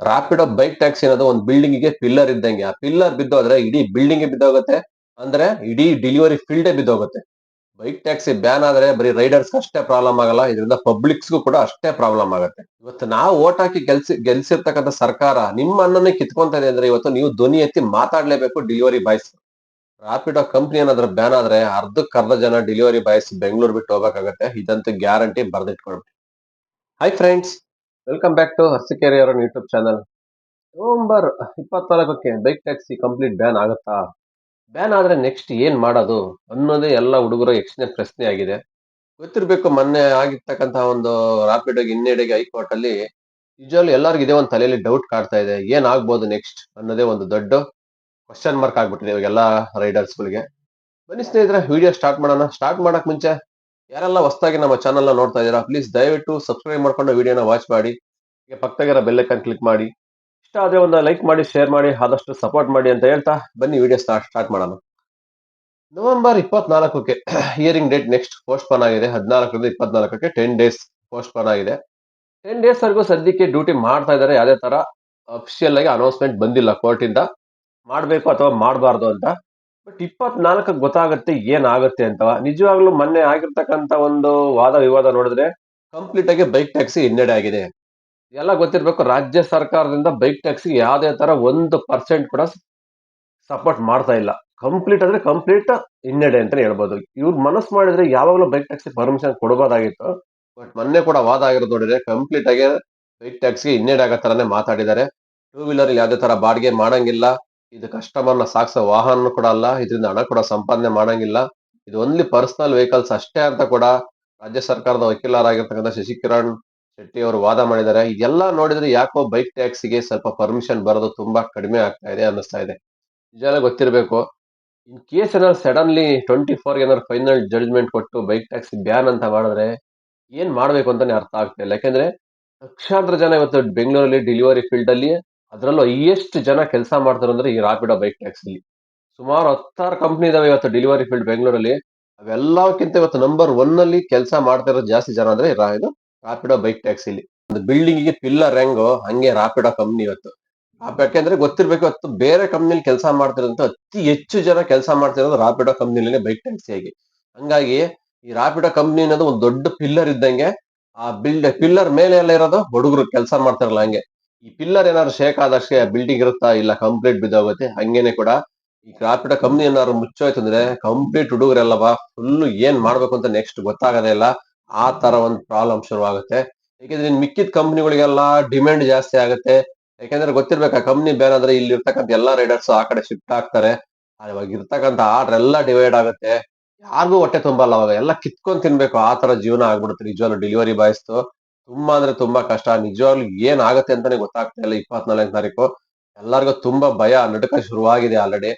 Rapido bike taxi ಅನ್ನೋದು ಒಂದು ಬಿಲ್ಡಿಂಗ್ಗೆ pillar ಇದ್ದಂಗೆ. ಆ ಪಿಲ್ಲರ್ ಬಿದ್ದೋದ್ರೆ ಇಡೀ ಬಿಲ್ಡಿಂಗ್ ಬಿದ್ದೋಗುತ್ತೆ. ಅಂದ್ರೆ ಇಡೀ ಡೆಲಿವರಿ ಫೀಲ್ಡೇ ಬಿದ್ದೋಗುತ್ತೆ. ಬೈಕ್ ಟ್ಯಾಕ್ಸಿ ಬ್ಯಾನ್ ಆದ್ರೆ ಬರೀ ರೈಡರ್ಸ್ ಅಷ್ಟೇ ಪ್ರಾಬ್ಲಮ್ ಆಗಲ್ಲ. ಇದರಿಂದ ಪಬ್ಲಿಕ್ಸ್ಗೂ ಕೂಡ ಅಷ್ಟೇ ಪ್ರಾಬ್ಲಮ್ ಆಗುತ್ತೆ. ಇವತ್ತು ನಾವು ಓಟ್ ಹಾಕಿ ಗೆಲ್ಸಿ, ಗೆಲ್ಸಿರ್ತಕ್ಕಂಥ ಸರ್ಕಾರ ನಿಮ್ಮ ಇದೆ ಅಂದ್ರೆ ಇವತ್ತು ನೀವು ಧ್ವನಿ ಎತ್ತಿ ಮಾತಾಡ್ಲೇಬೇಕು ಡೆಲಿವರಿ ಬಾಯ್ಸ್ ರಾಪಿಡೋ ಕಂಪ್ನಿ ಏನಾದ್ರೂ ಬ್ಯಾನ್ ಆದ್ರೆ ಅರ್ಧಕ್ಕೆ ಅರ್ಧ ಜನ ಡೆಲಿವರಿ ಬಾಯ್ಸ್ ಬೆಂಗಳೂರು ಬಿಟ್ಟು ಹೋಗಬೇಕಾಗತ್ತೆ. ಇದಂತೂ guarantee ಬರ್ದಿಟ್ಕೊಳ್ಬೇಕು hi friends welcome back to Harsikere ಅವರ ಯೂಟ್ಯೂಬ್ ಚಾನಲ್ ನವಂಬರ್ ಇಪ್ಪತ್ನಾಲ್ಕಕ್ಕೆ ಬೈಕ್ ಟ್ಯಾಕ್ಸಿ ಕಂಪ್ಲೀಟ್ ಬ್ಯಾನ್ ಆಗುತ್ತಾ? ಬ್ಯಾನ್ ಆದರೆ ನೆಕ್ಸ್ಟ್ ಏನು ಮಾಡೋದು ಅನ್ನೋದೇ ಎಲ್ಲ ಹುಡುಗರ ಹೆಚ್ಚಿನ ಪ್ರಶ್ನೆ ಆಗಿದೆ. ಗೊತ್ತಿರ್ಬೇಕು ಮೊನ್ನೆ ಆಗಿರ್ತಕ್ಕಂತಹ ಒಂದು ರಾಪಿಡ್ ಆಗಿ ಇನ್ನೆಡೆಗೆ ಹೈಕೋರ್ಟಲ್ಲಿ ನಿಜವಾಗ್ಲೂ ಎಲ್ಲರಿಗೂ ಇದೇ ಒಂದು ತಲೆಯಲ್ಲಿ ಡೌಟ್ ಕಾಡ್ತಾ ಇದೆ. ಏನಾಗ್ಬೋದು ನೆಕ್ಸ್ಟ್ ಅನ್ನೋದೇ ಒಂದು ದೊಡ್ಡ ಕ್ವಶನ್ ಮಾರ್ಕ್ ಆಗ್ಬಿಟ್ಟಿದೆ ಇವಾಗೆಲ್ಲ ರೈಡರ್ಸ್ಗಳಿಗೆ ಬನ್ನಿ ಸ್ನೇಹಿತರೆ ವಿಡಿಯೋ ಸ್ಟಾರ್ಟ್ ಮಾಡೋಣ. ಸ್ಟಾರ್ಟ್ ಮಾಡೋಕ್ಕೆ ಮುಂಚೆ ಯಾರೆಲ್ಲ ಹೊಸದಾಗಿ ನಮ್ಮ ಚಾನೆಲ್ನ ನೋಡ್ತಾ ಇದ್ದೀರಾ ಪ್ಲೀಸ್ ದಯವಿಟ್ಟು ಸಬ್ಸ್ಕ್ರೈಬ್ ಮಾಡ್ಕೊಂಡು ವಿಡಿಯೋನ ವಾಚ್ ಮಾಡಿ ಈಗ ಪಕ್ಕದಾಗಿರೋ ಬೆಲ್ಲೈಕನ್ ಕ್ಲಿಕ್ ಮಾಡಿ. ಇಷ್ಟ ಆದರೆ ಒಂದು ಲೈಕ್ ಮಾಡಿ ಶೇರ್ ಮಾಡಿ, ಆದಷ್ಟು ಸಪೋರ್ಟ್ ಮಾಡಿ ಅಂತ ಹೇಳ್ತಾ ಬನ್ನಿ ವಿಡಿಯೋ ಸ್ಟಾರ್ಟ್ ಸ್ಟಾರ್ಟ್ ಮಾಡೋಣ. ನವೆಂಬರ್ ಇಪ್ಪತ್ನಾಲ್ಕಕ್ಕೆ hearing date next postpone ಆಗಿದೆ. ಹದಿನಾಲ್ಕರಿಂದ ಇಪ್ಪತ್ನಾಲ್ಕಕ್ಕೆ ಟೆನ್ ಡೇಸ್ ಪೋಸ್ಟ್ ಪನ್ ಆಗಿದೆ ಟೆನ್ ಡೇಸ್ವರೆಗೂ ಸದ್ಯಕ್ಕೆ ಡ್ಯೂಟಿ ಮಾಡ್ತಾ ಇದ್ದಾರೆ. ಯಾವುದೇ ಥರ ಅಫಿಷಿಯಲ್ ಆಗಿ ಅನೌನ್ಸ್ಮೆಂಟ್ ಬಂದಿಲ್ಲ. ಕೋರ್ಟಿಂದ ಮಾಡ್ಬೇಕು ಅಥವಾ ಮಾಡಬಾರ್ದು ಅಂತ. ಬಟ್ ಇಪ್ಪತ್ನಾಲ್ಕಕ್ಕೆ ಗೊತ್ತಾಗುತ್ತೆ ಏನಾಗುತ್ತೆ ಅಂತ. ನಿಜವಾಗ್ಲೂ ಮೊನ್ನೆ ಆಗಿರ್ತಕ್ಕಂತ ಒಂದು ವಾದ ವಿವಾದ ನೋಡಿದ್ರೆ ಕಂಪ್ಲೀಟ್ ಆಗಿ ಬೈಕ್ ಟ್ಯಾಕ್ಸಿ ಹಿನ್ನಡೆ ಆಗಿದೆ. ಎಲ್ಲ ಗೊತ್ತಿರ್ಬೇಕು, ರಾಜ್ಯ ಸರ್ಕಾರದಿಂದ ಬೈಕ್ ಟ್ಯಾಕ್ಸಿ ಯಾವುದೇ ತರ ಒಂದು ಪರ್ಸೆಂಟ್ ಕೂಡ ಸಪೋರ್ಟ್ ಮಾಡ್ತಾ ಇಲ್ಲ. ಕಂಪ್ಲೀಟ್ ಅಂದ್ರೆ ಕಂಪ್ಲೀಟ್ ಹಿನ್ನಡೆ ಅಂತ ಹೇಳ್ಬೋದು. ಇವ್ರು ಮನಸ್ಸು ಮಾಡಿದ್ರೆ ಯಾವಾಗಲೂ ಬೈಕ್ ಟ್ಯಾಕ್ಸಿ ಪರ್ಮಿಷನ್ ಕೊಡಬಹುದಾಗಿತ್ತು ಬಟ್ ಮೊನ್ನೆ ಕೂಡ ವಾದ ಆಗಿರೋದು ನೋಡಿದ್ರೆ ಕಂಪ್ಲೀಟ್ ಆಗಿ ಬೈಕ್ ಟ್ಯಾಕ್ಸಿ ಹಿನ್ನಡೆ ಆಗೋ ತರನೇ ಮಾತಾಡಿದ್ದಾರೆ. ಟೂ ವೀಲರ್ ಯಾವುದೇ ತರ ಬಾಡಿಗೆ ಮಾಡಂಗಿಲ್ಲ. ಇದು ಕಸ್ಟಮರ್ನ ಸಾಗಿಸೋ ವಾಹನ ಕೂಡ ಅಲ್ಲ, ಇದರಿಂದ ಹಣ ಕೂಡ ಸಂಪಾದನೆ ಮಾಡಂಗಿಲ್ಲ. ಇದು ಓನ್ಲಿ ಪರ್ಸನಲ್ ವೆಹಿಕಲ್ಸ್ ಅಷ್ಟೇ ಅಂತ ಕೂಡ ರಾಜ್ಯ ಸರ್ಕಾರದ ವಕೀಲರಾಗಿರ್ತಕ್ಕಂಥ ಶಶಿಕಿರಣ್ ಶೆಟ್ಟಿ ಅವರು ವಾದ ಮಾಡಿದ್ದಾರೆ. ಇದೆಲ್ಲ ನೋಡಿದ್ರೆ ಯಾಕೋ ಬೈಕ್ ಟ್ಯಾಕ್ಸಿಗೆ ಸ್ವಲ್ಪ ಪರ್ಮಿಷನ್ ಬರೋದು ತುಂಬಾ ಕಡಿಮೆ ಆಗ್ತಾ ಇದೆ ಅನ್ನಿಸ್ತಾ ಇದೆ. ನಿಜಾನೇ ಗೊತ್ತಿರಬೇಕು. ಇನ್ ಕೇಸ್ ಏನಾದ್ರು ಸಡನ್ಲಿ ಟ್ವೆಂಟಿ ಫೋರ್ ಏನಾದ್ರು ಫೈನಲ್ ಜಡ್ಜ್ಮೆಂಟ್ ಕೊಟ್ಟು ಬೈಕ್ ಟ್ಯಾಕ್ಸಿ ಬ್ಯಾನ್ ಅಂತ ಮಾಡಿದ್ರೆ ಏನ್ ಮಾಡ್ಬೇಕು ಅಂತಾನೆ ಅರ್ಥ ಆಗ್ತಾ ಇಲ್ಲ. ಯಾಕಂದ್ರೆ ಲಕ್ಷಾಂತರ ಜನ ಇವತ್ತು ಬೆಂಗಳೂರಲ್ಲಿ ಡೆಲಿವರಿ ಫೀಲ್ಡ್ ಅಲ್ಲಿ ಅದರಲ್ಲೂ ಹೈಯೆಸ್ಟ್ ಜನ ಕೆಲಸ ಮಾಡ್ತಾರೆ ಅಂದ್ರೆ ಈ ರಾಪಿಡೋ ಬೈಕ್ ಟ್ಯಾಕ್ಸಿಲಿ ಸುಮಾರು ಹತ್ತಾರು ಕಂಪ್ನಿ ಇದಾವೆ ಇವತ್ತು ಡೆಲಿವರಿ ಫೀಲ್ಡ್ ಬೆಂಗಳೂರಲ್ಲಿ ಅವೆಲ್ಲಕ್ಕಿಂತ ಇವತ್ತು ನಂಬರ್ ಒನ್ ಅಲ್ಲಿ ಕೆಲಸ ಮಾಡ್ತಾ ಜಾಸ್ತಿ ಜನ ಅಂದ್ರೆ ಇದು ರಾಪಿಡೋ ಬೈಕ್ ಟ್ಯಾಕ್ಸಿಲಿ ಒಂದು ಬಿಲ್ಡಿಂಗ್ಗೆ ಪಿಲ್ಲರ್ ಹೆಂಗೋ ಹಂಗೆ ರಾಪಿಡೋ ಕಂಪ್ನಿ ಇವತ್ತು. ಯಾಕೆಂದ್ರೆ ಗೊತ್ತಿರ್ಬೇಕು ಇವತ್ತು ಬೇರೆ ಕಂಪ್ನಿಲಿ ಕೆಲಸ ಮಾಡ್ತಿರೋದಂತ ಅತಿ ಹೆಚ್ಚು ಜನ ಕೆಲಸ ಮಾಡ್ತಿರೋದು ರಾಪಿಡೋ ಕಂಪ್ನಿಲೇ ಬೈಕ್ ಟ್ಯಾಕ್ಸಿ ಆಗಿ ಹಂಗಾಗಿ ಈ ರಾಪಿಡೋ ಕಂಪ್ನಿ ಅನ್ನೋದು ಒಂದು ದೊಡ್ಡ ಪಿಲ್ಲರ್ ಇದ್ದಂಗೆ ಆ ಬಿಲ್ಡ್ ಪಿಲ್ಲರ್ ಮೇಲೆ ಎಲ್ಲ ಇರೋದು ಹುಡುಗರು ಕೆಲಸ ಮಾಡ್ತಾರಲ್ಲ ಹಂಗೆ. ಈ ಪಿಲ್ಲರ್ ಏನಾದ್ರು ಶೇಕ್ ಆದಷ್ಟೇ ಬಿಲ್ಡಿಂಗ್ ಇರುತ್ತಾ ಇಲ್ಲ ಕಂಪ್ಲೀಟ್ ಬಿದ್ದೋಗುತ್ತೆ, ಹಂಗೇನೆ ಕೂಡ. ಈ ರಾಪಿಡೋ ಕಂಪ್ನಿ ಏನಾದ್ರು ಮುಚ್ಚೋಯ್ತು ಅಂದ್ರೆ ಕಂಪ್ಲೀಟ್ ಹುಡುಗರೆಲ್ಲವಾ ಫುಲ್ ಏನ್ ಮಾಡ್ಬೇಕು ಅಂತ ನೆಕ್ಸ್ಟ್ ಗೊತ್ತಾಗದೇ ಇಲ್ಲ. ಆ ತರ ಒಂದು ಪ್ರಾಬ್ಲಮ್ ಶುರುವಾಗುತ್ತೆ. ಯಾಕಂದ್ರೆ ಮಿಕ್ಕಿದ ಕಂಪ್ನಿಗಳಿಗೆಲ್ಲ ಡಿಮ್ಯಾಂಡ್ ಜಾಸ್ತಿ ಆಗುತ್ತೆ. ಯಾಕಂದ್ರೆ ಗೊತ್ತಿರ್ಬೇಕಾ ಆ ಕಂಪ್ನಿ ಬೇರೆ ಆದ್ರೆ ಇಲ್ಲಿ ಇರ್ತಕ್ಕಂಥ ಎಲ್ಲಾ ರೈಡರ್ಸ್ ಆ ಕಡೆ ಶಿಫ್ಟ್ ಆಗ್ತಾರೆ. ಅವಾಗ ಇರ್ತಕ್ಕಂಥ ಆರ್ಡರ್ ಎಲ್ಲ ಡಿವೈಡ್ ಆಗುತ್ತೆ. ಯಾರಿಗೂ ಹೊಟ್ಟೆ ತುಂಬಲ್ಲ ಅವಾಗ. ಎಲ್ಲ ಕಿತ್ಕೊಂಡ್ ತಿನ್ಬೇಕು. ಆ ತರ ಜೀವನ ಆಗ್ಬಿಡುತ್ತೆ ನಿಜವಾಗ್ಲೂ ಡೆಲಿವರಿ ಬಾಯ್ಸ್ ತುಂಬಾ ಅಂದ್ರೆ ತುಂಬಾ ಕಷ್ಟ. ನಿಜವಾಗ್ಲು ಏನಾಗುತ್ತೆ ಅಂತಾನೆ ಗೊತ್ತಾಗ್ತಾ ಇಲ್ಲ ಇಪ್ಪತ್ನಾಲ್ಕನೇ ತಾರೀಕು. ಎಲ್ಲರಿಗೂ ತುಂಬಾ ಭಯ. ನಡುಕ ಶುರುವಾಗಿದೆ ಆಲ್ರೆಡಿ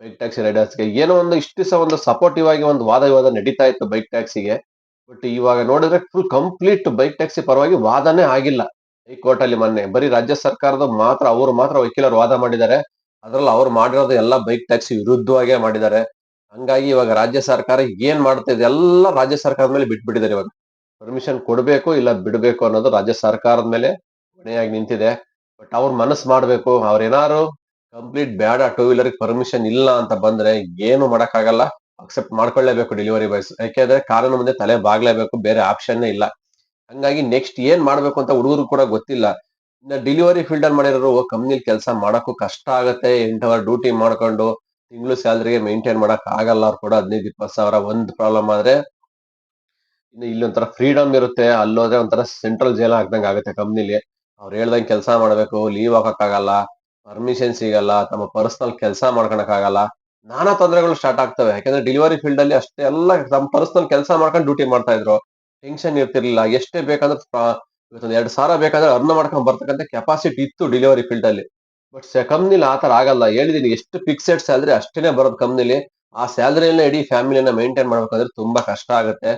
ಬೈಕ್ ಟ್ಯಾಕ್ಸಿ ರೈಡರ್ಸ್ಗೆ ಏನೋ ಒಂದು ಇಷ್ಟು ದಿವಸ ಒಂದು ಸಪೋರ್ಟಿವ್ ಆಗಿ ಒಂದು ವಾದ ವಿವಾದ ನಡೀತಾ ಇತ್ತು ಬೈಕ್ ಟ್ಯಾಕ್ಸಿಗೆ ಬಟ್ ಇವಾಗ ನೋಡಿದ್ರೆ ಫುಲ್ ಕಂಪ್ಲೀಟ್ ಬೈಕ್ ಟ್ಯಾಕ್ಸಿ ಪರವಾಗಿ ವಾದನೇ ಆಗಿಲ್ಲ. ಹೈಕೋರ್ಟ್ ಅಲ್ಲಿ ಮೊನ್ನೆ. ಬರೀ ರಾಜ್ಯ ಸರ್ಕಾರದ ಮಾತ್ರ, ಅವರು ಮಾತ್ರ ವಕೀಲರು ವಾದ ಮಾಡಿದ್ದಾರೆ. ಅದ್ರಲ್ಲಿ ಅವ್ರು ಮಾಡಿರೋದು ಎಲ್ಲ ಬೈಕ್ ಟ್ಯಾಕ್ಸಿ ವಿರುದ್ಧವಾಗೇ ಮಾಡಿದ್ದಾರೆ. ಹಂಗಾಗಿ ಇವಾಗ ರಾಜ್ಯ ಸರ್ಕಾರ ಏನ್ ಮಾಡ್ತಿದೆ ಎಲ್ಲ ರಾಜ್ಯ ಸರ್ಕಾರದ ಮೇಲೆ ಬಿಟ್ಬಿಟ್ಟಿದ್ದಾರೆ ಇವಾಗ. ಪರ್ಮಿಷನ್ ಕೊಡಬೇಕು ಇಲ್ಲ ಬಿಡಬೇಕು ಅನ್ನೋದು ರಾಜ್ಯ ಸರ್ಕಾರದ ಮೇಲೆ ಹೊಣೆಯಾಗಿ ನಿಂತಿದೆ. ಬಟ್ ಅವ್ರ ಮನಸ್ಸು ಮಾಡಬೇಕು. ಅವ್ರೇನಾರು ಕಂಪ್ಲೀಟ್ ಬೇಡ ಟೂ ವೀಲರ್ ಪರ್ಮಿಷನ್ ಇಲ್ಲ ಅಂತ ಬಂದ್ರೆ ಏನು ಮಾಡೋಕ್ಕಾಗಲ್ಲ. ಅಕ್ಸೆಪ್ಟ್ ಮಾಡ್ಕೊಳ್ಳೇಬೇಕು ಡೆಲಿವರಿ ಬಾಯ್ಸ್ ಯಾಕೆಂದ್ರೆ ಕಾರಣ ಮುಂದೆ ತಲೆ ಬಾಗ್ಲೇಬೇಕು. ಬೇರೆ ಆಪ್ಷನ್ ಇಲ್ಲ. ಹಂಗಾಗಿ ನೆಕ್ಸ್ಟ್ ಏನ್ ಮಾಡ್ಬೇಕು ಅಂತ ಹುಡುಗರು ಕೂಡ ಗೊತ್ತಿಲ್ಲ. ಇನ್ನ ಡೆಲಿವರಿ ಫೀಲ್ಡ್ ಅಲ್ಲಿ ಮಾಡಿರೋರು ಕಂಪ್ನಿಲಿ ಕೆಲಸ ಮಾಡಕ್ಕೂ ಕಷ್ಟ ಆಗುತ್ತೆ. ಎಂಟು ಅವರ್ ಡ್ಯೂಟಿ ಮಾಡ್ಕೊಂಡು ತಿಂಗಳು ಸ್ಯಾಲ್ರಿಗೆ ಮೇಂಟೈನ್ ಮಾಡಕ್ ಆಗಲ್ಲ. ಅವ್ರು ಕೂಡ ಹದಿನೈದು, ಇಪ್ಪತ್ತು ಸಾವಿರ ಒಂದ್ ಪ್ರಾಬ್ಲಮ್ ಆದ್ರೆ ಇನ್ನು ಇಲ್ಲಿ ಒಂಥರ ಫ್ರೀಡಮ್ ಇರುತ್ತೆ. ಅಲ್ಲೋದ್ರೆ ಒಂಥರ ಸೆಂಟ್ರಲ್ ಜೈಲ್ ಹಾಕ್ದಂಗೆ ಆಗುತ್ತೆ ಕಂಪ್ನಿಲಿ ಅವ್ರು ಹೇಳ್ದಂಗೆ ಕೆಲಸ ಮಾಡ್ಬೇಕು ಲೀವ್ ಹಾಕಕ್ಕಾಗಲ್ಲ ಪರ್ಮಿಷನ್ ಸಿಗಲ್ಲ, ತಮ್ಮ ಪರ್ಸನಲ್ ಕೆಲಸ ಮಾಡ್ಕೊಳಕ್ಕಾಗಲ್ಲ. ನಾನಾ ತೊಂದರೆಗಳು ಸ್ಟಾರ್ಟ್ ಆಗ್ತವೆ. ಯಾಕಂದ್ರೆ ಡೆಲಿವರಿ ಫೀಲ್ಡ್ ಅಲ್ಲಿ ಅಷ್ಟೇ ಎಲ್ಲ ತಮ್ಮ ಪರ್ಸನಲ್ ಕೆಲಸ ಮಾಡ್ಕೊಂಡು ಡ್ಯೂಟಿ ಮಾಡ್ತಾ ಇದ್ರು. ಟೆನ್ಷನ್ ಇರ್ತಿರ್ಲಿಲ್ಲ. ಎಷ್ಟೇ ಬೇಕಂದ್ರೆ ಇವತ್ತೊಂದು ಎರಡು ಸಾವಿರ ಬೇಕಂದ್ರೆ ಅರ್ನ್ ಮಾಡ್ಕೊಂಡು ಬರ್ತಕ್ಕಂಥ ಕೆಪಾಸಿಟಿ ಇತ್ತು ಡೆಲಿವರಿ ಫೀಲ್ಡ್ ಅಲ್ಲಿ. ಬಟ್ ಕಂಪ್ನಿಲಿ ಆ ಆತರ ಆಗಲ್ಲ. ಹೇಳಿದೀನಿ, ಎಷ್ಟು ಫಿಕ್ಸೆಡ್ ಸ್ಯಾಲ್ರಿ ಅಷ್ಟೇನೆ ಬರೋದು ಕಂಪ್ನಿಲಿ ಆ ಸ್ಯಾಲ್ರಿಯನ್ನ ಇಡೀ ಫ್ಯಾಮಿಲಿಯನ್ನ ಮೇಂಟೈನ್ ಮಾಡ್ಬೇಕಂದ್ರೆ ತುಂಬಾ ಕಷ್ಟ ಆಗುತ್ತೆ.